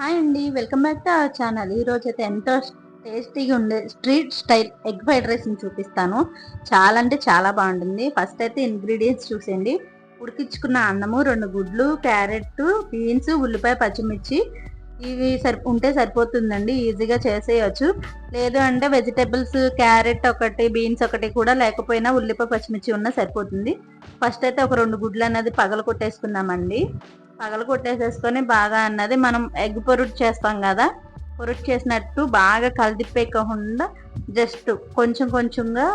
Hi అండి. Welcome back to our channel. ఈరోజు అయితే ఎంతో టేస్టీగా ఉండే స్ట్రీట్ స్టైల్ ఎగ్ ఫ్రైడ్ రైస్ని చూపిస్తాను. చాలా అంటే చాలా బాగుంటుంది. ఫస్ట్ అయితే ఇంగ్రీడియంట్స్ చూసేయండి. ఉడికించుకున్న అన్నము రెండు గుడ్లు క్యారెట్ బీన్స్ ఉల్లిపాయ పచ్చిమిర్చి ఇవి సరి ఉంటే సరిపోతుందండి ఈజీగా చేసేయచ్చు. లేదు అంటే వెజిటేబుల్స్ క్యారెట్ ఒకటి బీన్స్ ఒకటి కూడా లేకపోయినా ఉల్లిపాయ పచ్చిమిర్చి ఉన్నా సరిపోతుంది. ఫస్ట్ అయితే ఒక రెండు గుడ్లు అనేది పగల కొట్టేసుకుందామండి పగల కొట్టేసేసుకొని బాగా అన్నది మనం ఎగ్ పొరుటు చేస్తాం కదా పొరుటు చేసినట్టు బాగా కలిదిప్పేయకుండా జస్ట్ కొంచెం కొంచెంగా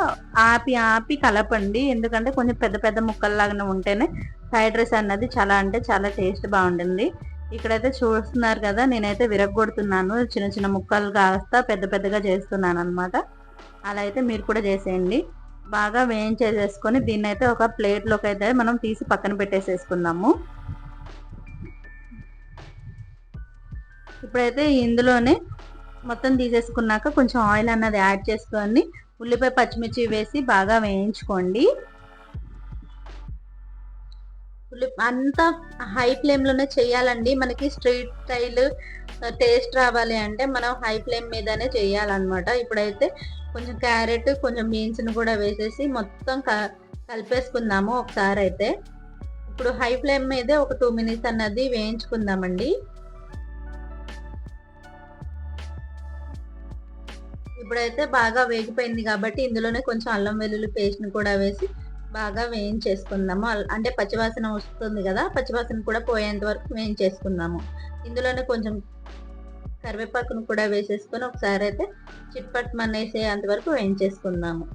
ఆపి ఆపి కలపండి. ఎందుకంటే కొంచెం పెద్ద పెద్ద ముక్కల్లాగానే ఉంటేనే ఫ్రైడ్ రైస్ అన్నది చాలా అంటే చాలా టేస్ట్ బాగుంటుంది. ఇక్కడైతే చూస్తున్నారు కదా నేనైతే విరగొడుతున్నాను చిన్న చిన్న ముక్కలు కాస్తా పెద్ద పెద్దగా చేస్తున్నాను అనమాట అలా అయితే మీరు కూడా చేసేయండి. బాగా వేయించేసేసుకొని దీన్ని అయితే ఒక ప్లేట్లోకి అయితే మనం తీసి పక్కన పెట్టేసేసుకుందాము. ఇప్పుడైతే ఇందులోనే మొత్తం తీసేసుకున్నాక కొంచెం ఆయిల్ అన్నది యాడ్ చేసుకొని ఉల్లిపాయ పచ్చిమిర్చి వేసి బాగా వేయించుకోండి. అంతా హై ఫ్లేమ్లోనే చేయాలండి. మనకి స్ట్రీట్ స్టైల్ టేస్ట్ రావాలి అంటే మనం హై ఫ్లేమ్ మీదనే చేయాలన్నమాట. ఇప్పుడైతే కొంచెం క్యారెట్ కొంచెం బీన్స్ని కూడా వేసేసి మొత్తం కలిపేసుకుందాము ఒకసారి అయితే ఇప్పుడు హై ఫ్లేమ్ మీదే ఒక టూ మినిట్స్ అన్నది వేయించుకుందామండి. ఇప్పుడైతే బాగా వేగిపోయింది కాబట్టి ఇందులోనే కొంచెం అల్లం వెల్లుల్లి పేస్ట్ని కూడా వేసి బాగా వేయించేసుకుందాము. అంటే పచ్చివాసన వస్తుంది కదా పచ్చివాసన కూడా పోయేంత వరకు వేయించేసుకుందాము. ఇందులోనే కొంచెం కరివేపాకును కూడా వేసేసుకొని ఒకసారి అయితే చిట్పట్ మన్నేసేంత వరకు వేయించేసుకుందాము.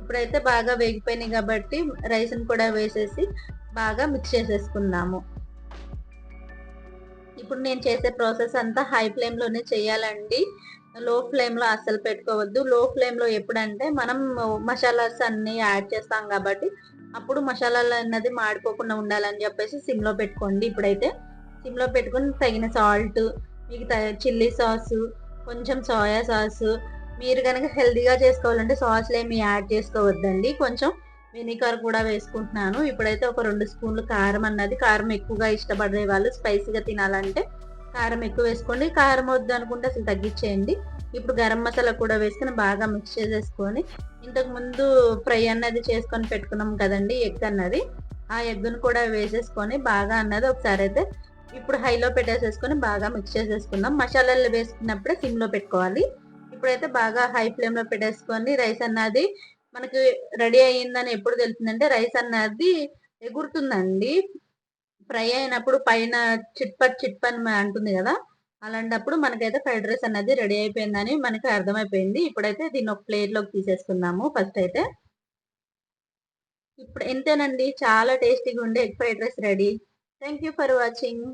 ఇప్పుడైతే బాగా వేగిపోయినాయి కాబట్టి రైస్ని కూడా వేసేసి బాగా మిక్స్ చేసేసుకుందాము. ఇప్పుడు నేను చేసే ప్రాసెస్ అంతా హై ఫ్లేమ్లోనే చేయాలండి. లో ఫ్లేమ్లో అస్సలు పెట్టుకోవద్దు. లో ఫ్లేమ్లో ఎప్పుడంటే మనం మసాలాస్ అన్ని యాడ్ చేస్తాం కాబట్టి అప్పుడు మసాలాలు అన్నది మాడిపోకుండా ఉండాలని చెప్పేసి సిమ్లో పెట్టుకోండి. ఇప్పుడైతే సిమ్లో పెట్టుకుని తగిన సాల్ట్ మీకు చిల్లీ సాస్ కొంచెం సోయా సాస్ మీరు కనుక హెల్దీగా చేసుకోవాలంటే సాస్లు ఏమి యాడ్ చేసుకోవద్దండి. కొంచెం వెనిగర్ కూడా వేసుకుంటున్నాను. ఇప్పుడైతే ఒక రెండు స్పూన్లు కారం అన్నది కారం ఎక్కువగా ఇష్టపడే వాళ్ళు స్పైసీగా తినాలంటే కారం ఎక్కువ వేసుకోండి. కారం వద్దు అనుకుంటే అసలు తగ్గించేయండి. ఇప్పుడు గరం మసాలా కూడా వేసుకొని బాగా మిక్స్ చేసేసుకొని ఇంతకు ముందు ఫ్రై అన్నది చేసుకొని పెట్టుకున్నాం కదండి ఎగ్ అన్నది. ఆ ఎగ్ను కూడా వేసేసుకొని బాగా అన్నది ఒకసారి అయితే ఇప్పుడు హైలో పెట్టేసేసుకొని బాగా మిక్స్ చేసేసుకుందాం. మసాలాలు వేసుకున్నప్పుడే సిమ్లో పెట్టుకోవాలి. ఇప్పుడైతే బాగా హై ఫ్లేమ్లో పెట్టేసుకొని రైస్ అన్నది మనకి రెడీ అయ్యిందని ఎప్పుడు తెలుస్తుందంటే రైస్ అన్నది ఎగురుతుందండి. ఫ్రై అయినప్పుడు పైన చిట్పట్ చిట్పన్ అంటుంది కదా అలాంటప్పుడు మనకైతే ఫ్రైడ్ రైస్ అనేది రెడీ అయిపోయిందని మనకి అర్థమైపోయింది. ఇప్పుడైతే దీన్ని ఒక ప్లేట్లోకి తీసేసుకుందాము ఫస్ట్ అయితే. ఇప్పుడు ఎంతేనండి? చాలా టేస్టీగా ఉండే egg fried rice ready. Thank you for watching.